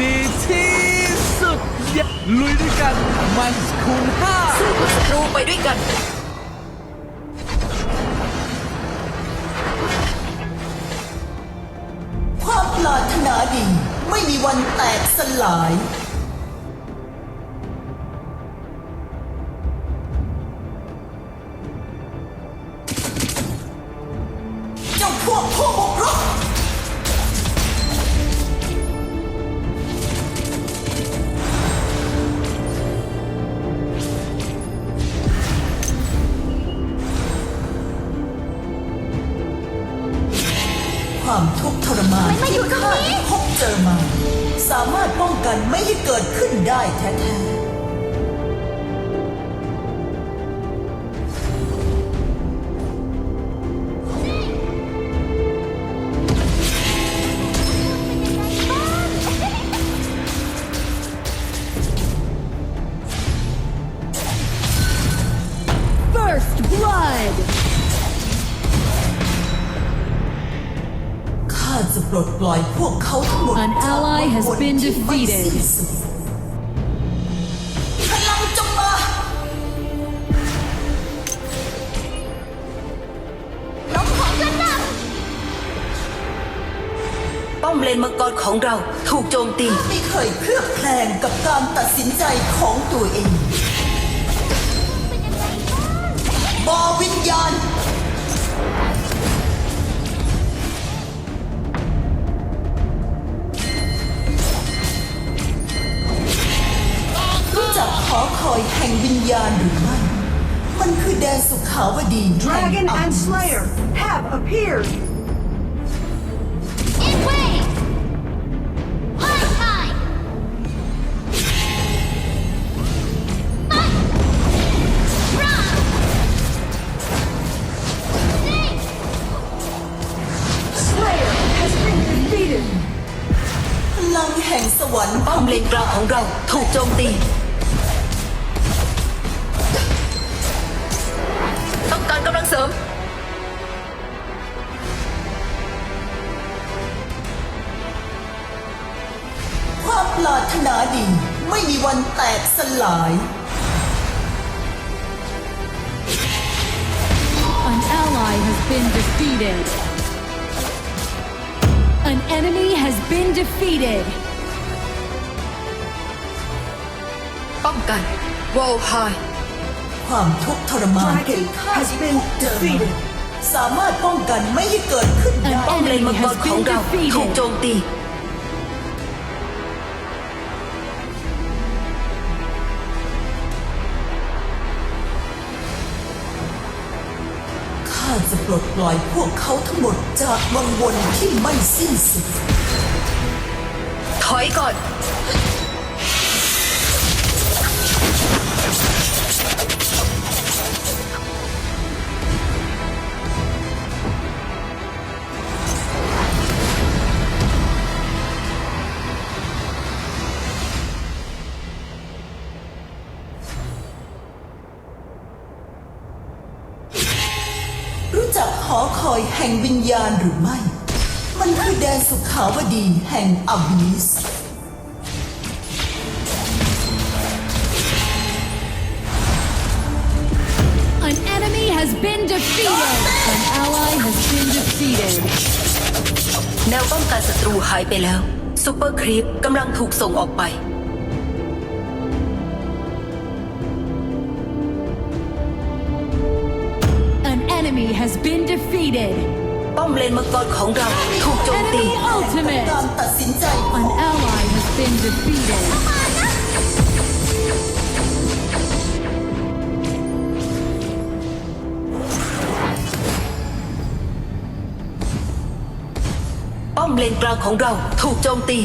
ดีที่สุดยะลุยด้วยกัน มันคูณห้าสู้กับศัตรูไปด้วยกัน ความปรารถนาดี ไม่มีวันแตกสลาย กันไม่ให้เกิดขึ้นได้แท้ๆ ปลดปล่อยพวกเขาทั้งหมด An ally has จาก been ที่ไม่ defeated สิ้นสุดพลังจงมาล้มของกระหน่ป้อมเลนมังกรของเราถูกโจมตี ไม่เคยเคลือบแคลงกับการตัดสินใจของตัวเองบอวิญญาณ อคอยแห่งวิญญาณหรือไม่ มันคือแดนสุขาวดีแห่ง Dragon อ and ำ Slayer have appeared. นาดีไม่มีวันแตกสลาย An ally has been defeated An enemy has been defeated ป้องกันวอลไฮความทุกข์ทรมาน Dragon ที่ข้า has ได้ been พบเจอมา defeated. สามารถป้องกันไม่ให้เกิดขึ้นได้ An ป้อมเลนมัง enemy กร has ของ been เราถูก defeated โจมตี ปลดปล่อยพวกเขาทั้งหมดจากวังวนที่ไม่สิ้นสุด ถอยก่อน อคอยแห่งวิญญาณหรือไม่ มันคือแดนสุขาวดีแห่งอบิส An enemy has been defeated An ally has been defeated แนวป้องกันศัตรูหายไปแล้วซูเปอร์ครีปกำลังถูกส่งออกไป enemy has been defeated ป้อมเลนมังกรของเราถูกโจมตี Enemy ultimate การตัดสินใจข An อง ally has been defeated ป้อมเลนกลางของเราถูกโจมตี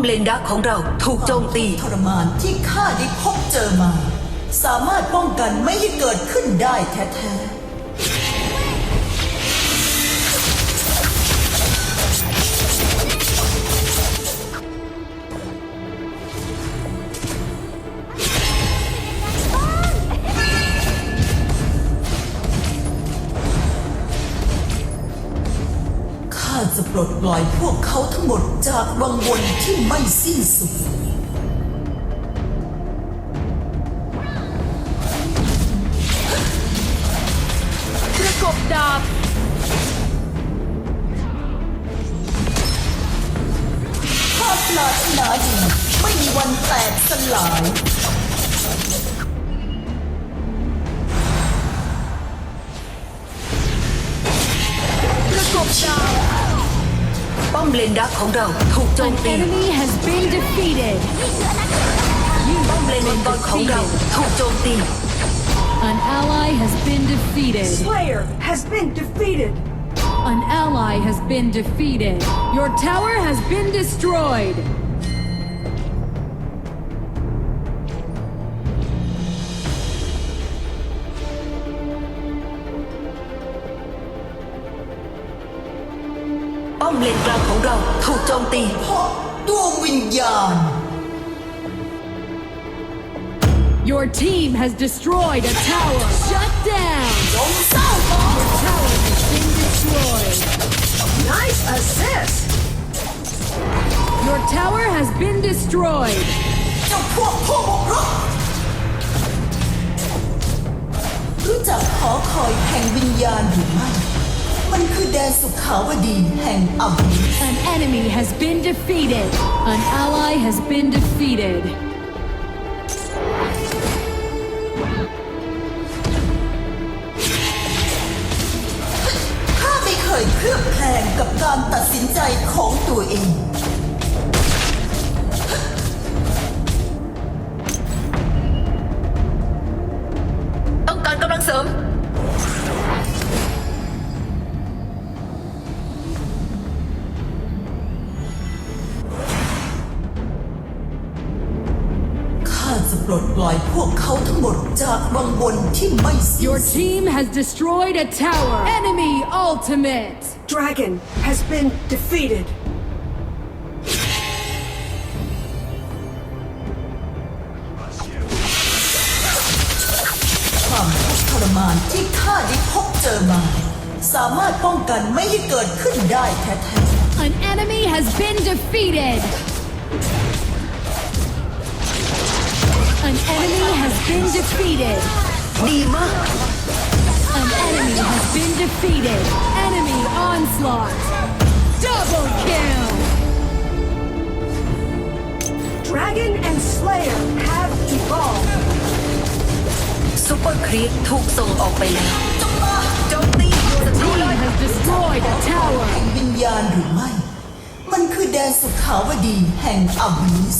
มเลนดักของเราถูกโจมตี ทรมานที่ข้าได้พบเจอมา สามารถป้องกันไม่ให้เกิดขึ้นได้แท้ๆ ปลดปล่อยพวกเขาทั้งหมดจากวังวนที่ไม่สิ้นสุด ประกบดาบคามปรารถนาดีไม่มีวันแตกสลายประกบดาบ ป้อมเลนดักของเราถูกโจ An มตี enemy has been defeated. ป้อมเลนมังกรของเราถูกโจมตี An ally has been defeated. Slayer has been defeated. An ally has been defeated. Your tower has been destroyed. ป้อมเลนกลางของเราถูกโจมตี เพราะดวงวิญญาณ Your team has destroyed a tower. Shut down. จงเศร้าหมอง Tower has been destroyed. Nice assist. Your tower has been destroyed. เจ้าพวกผู้บุกรุกรู้จักหอคอยแห่งวิญญาณหรือไม่ มันคือแดนสุขาวดีแห่งอบิส An enemy has been defeated. An ally has been defeated. ข้าไม่เคยเคลือบแคลงกับการตัดสินใจของตัวเอง ต้องการกำลังเสริม ปลดปล่อยพวกเขาทั้งหมดจากวังวนที่ไม่สิ้น Your สุด team has destroyed a tower. Enemy ultimate. Dragon has been defeated. ความทุกข์ทรมานที่ข้าได้พบเจอมา สามารถป้องกันไม่ให้เกิดขึ้นได้แท้ An enemy has been defeated. An enemy has been defeated. ดีมาก An enemy has been defeated. Enemy onslaught. Double kill. Dragon and Slayer have evolved. ซูเปอร์ครีปถูกส่งออกไปแล้วโจมตีศัตรู Team เลย has destroyed a ๆ tower. แห่งวิญญาณหรือไม่ มันคือแดนสุขาวดีแห่งอบิส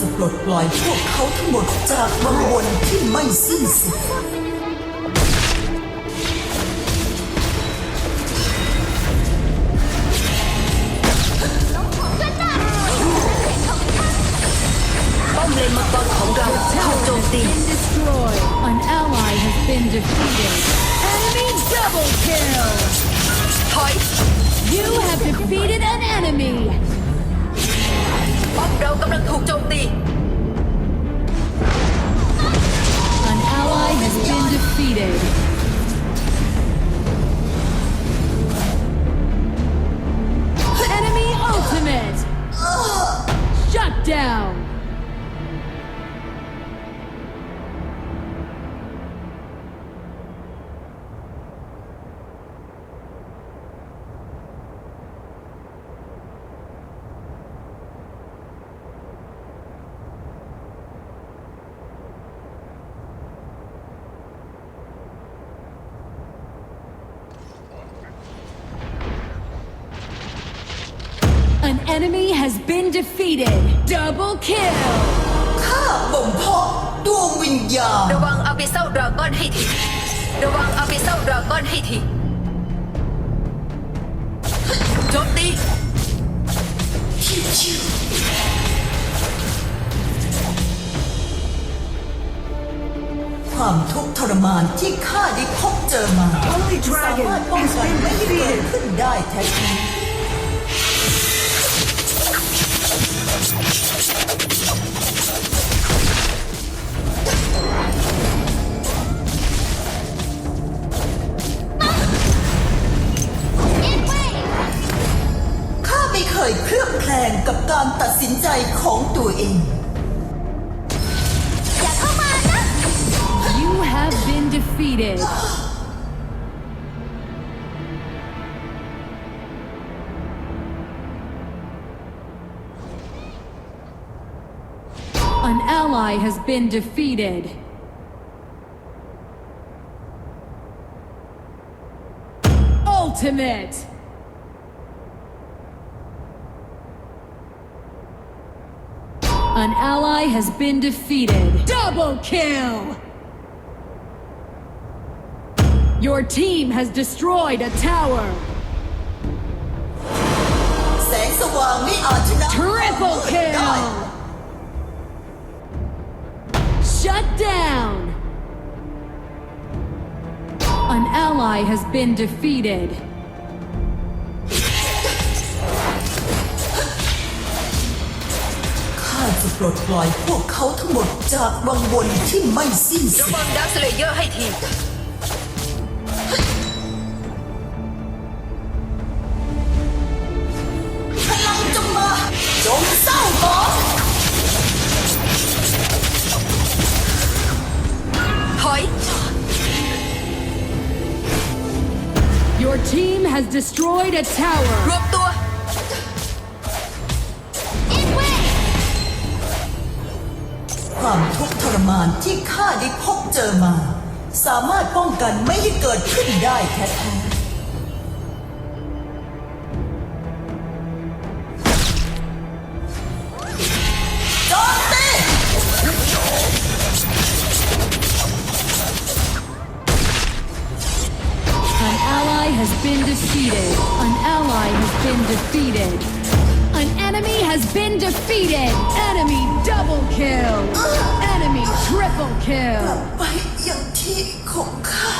จะปลดปล่อยพวกเขาทั้งหมดจากวังวนที่ไม่สิ้นสุดป้อมเลนมังกรของเราถูกโจมตี Been destroyed. An ally has been defeated. Enemy double kill. ถอย You have defeated an enemy. enemy has been defeated double kill ข้าบ่มเพาะดวงวิญญาณ ระวังอาไปเศร้าดราก้อนให้ที ระวังอาไปเศร้าดราก้อนให้ทีจบดีความทุกข์ทรมานที่ข้าได้พบเจอมาสามารถป้องกันไม่ให้เกิดขึ้นได้แท้จริง ลือบแคลงกับการตัดสินใจของตัวเอง You have been defeated. An ally has been defeated. Ultimate! An ally has been defeated. Double kill! Your team has destroyed a tower. Triple kill! Shut down! An ally has been defeated. ปลดปล่อยพวกเขาทั้งหมดจากวังวนที่ไม่สิ้นระสุดวังดักสเลเยอร์ให้ทีพลังจงมาจงเศร้าหมองถอย Your team has destroyed a tower. ทุกทรมานที่ข้าได้พบเจอมา สามารถป้องกันไม่ให้เกิดขึ้นได้แท้ An enemy has been defeated. Enemy double kill. Triple kill ไปอย่างที่ของข้า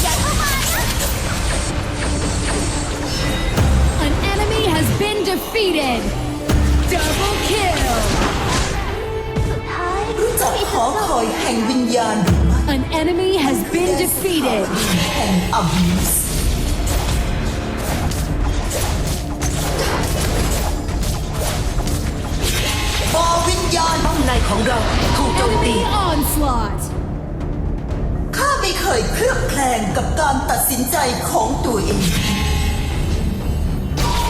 defeated. Double kill. รู้จักหอคอยแห่งวิญญาณหรือไม่ An enemy has been defeated. แห่งอบิสบอวิญญาณป้อมในของเราถูกโจมตี Enemy onslaught. ข้าไม่เคยเคลือบแคลงกับการตัดสินใจของตัวเอง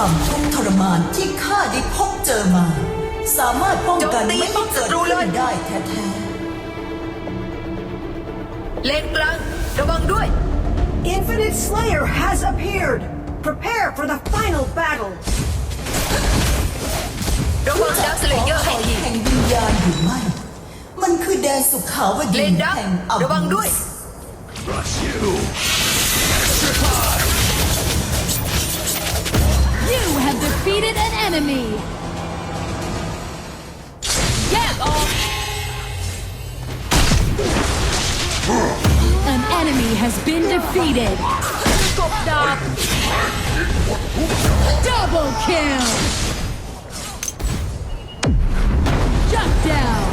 ความทุกข์ทรมานที่ข้าได้พบเจอมา สามารถป้องกันไม่ให้เกิดขึ้นได้แท้ๆเลนกลางระวังด้วย Infinite Slayer has appeared. Prepare for the final battle. ระวังดักสเลเยอร์ให้ทีแห่งวิญญาณหรือไม่ มันคือแดนสุขาวเลดีนดักแห่งอระวังด้วย Rush you. enemy. แยกออก An enemy has been defeated. กบดาบ Double kill. Shut down.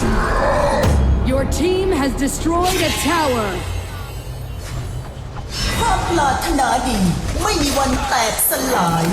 Your team has destroyed a tower. ความปรารถนาดีไม่มีวันแตกสลาย